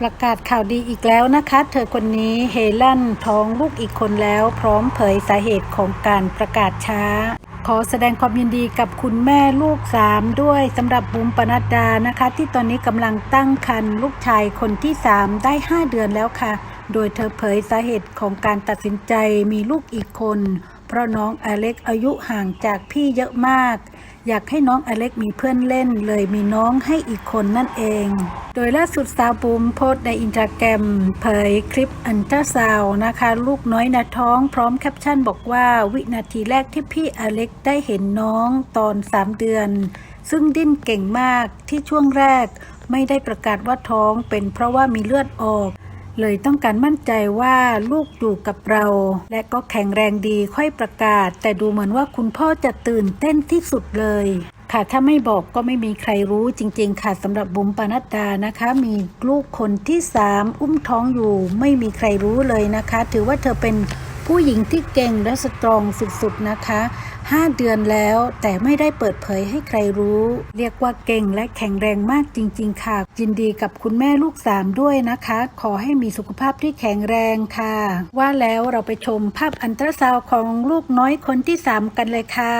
ประกาศข่าวดีอีกแล้วนะคะ เธอคนนี้เฮลันท้องลูกอีกคนแล้วพร้อมเผยสาเหตุของการประกาศช้า ขอแสดงความยินดีกับคุณแม่ลูกสามด้วยสำหรับบุ๋มปนัดดานะคะ ที่ตอนนี้กำลังตั้งครรภ์ลูกชายคนที่สามได้ 5 เดือนแล้วค่ะ โดยเธอเผยสาเหตุของการตัดสินใจมีลูกอีกคน เพราะน้องอเล็กอายุห่างจากพี่เยอะมาก อยากให้น้องอเล็กมีเพื่อนเล่น เลยมีน้องให้อีกคนนั่นเอง โดยล่าสุดสาวบูมโพสในอินสตาแกรมเผยคลิปอันตราซาวนะคะ ลูกน้อยนาท้องพร้อมแคปชั่นบอกว่าวินาทีแรกที่พี่อเล็กได้เห็นน้องตอน 3 เดือน ซึ่งดิ้นเก่งมากที่ช่วงแรกไม่ได้ประกาศว่าท้องเป็นเพราะว่ามีเลือดออก เลยต้องการมั่นใจว่าลูกอยู่กับเรา และก็แข็งแรงดีค่อยประกาศ แต่ดูเหมือนว่าคุณพ่อจะตื่นเต้นที่สุดเลยค่ะถ้าไม่บอกก็ไม่มีใครรู้จริง ๆ ค่ะสำหรับบุ๋มปานัดดานะคะ มีลูกคนที่สามอุ้มท้องอยู่ ไม่มีใครรู้เลยนะคะ ถือว่าเธอเป็น ผู้หญิงที่เก่งและสตรองสุดๆนะคะ 5 เดือนแล้วแต่ไม่ได้เปิดเผยให้ใครรู้ เรียกว่าเก่งและแข็งแรงมากจริง ๆ ค่ะ ยินดีกับคุณแม่ลูกสามด้วยนะคะ ขอให้มีสุขภาพที่แข็งแรงค่ะ ว่าแล้วเราไปชมภาพอันตราซาวของลูกน้อยคนที่ 3 กันเลยค่ะ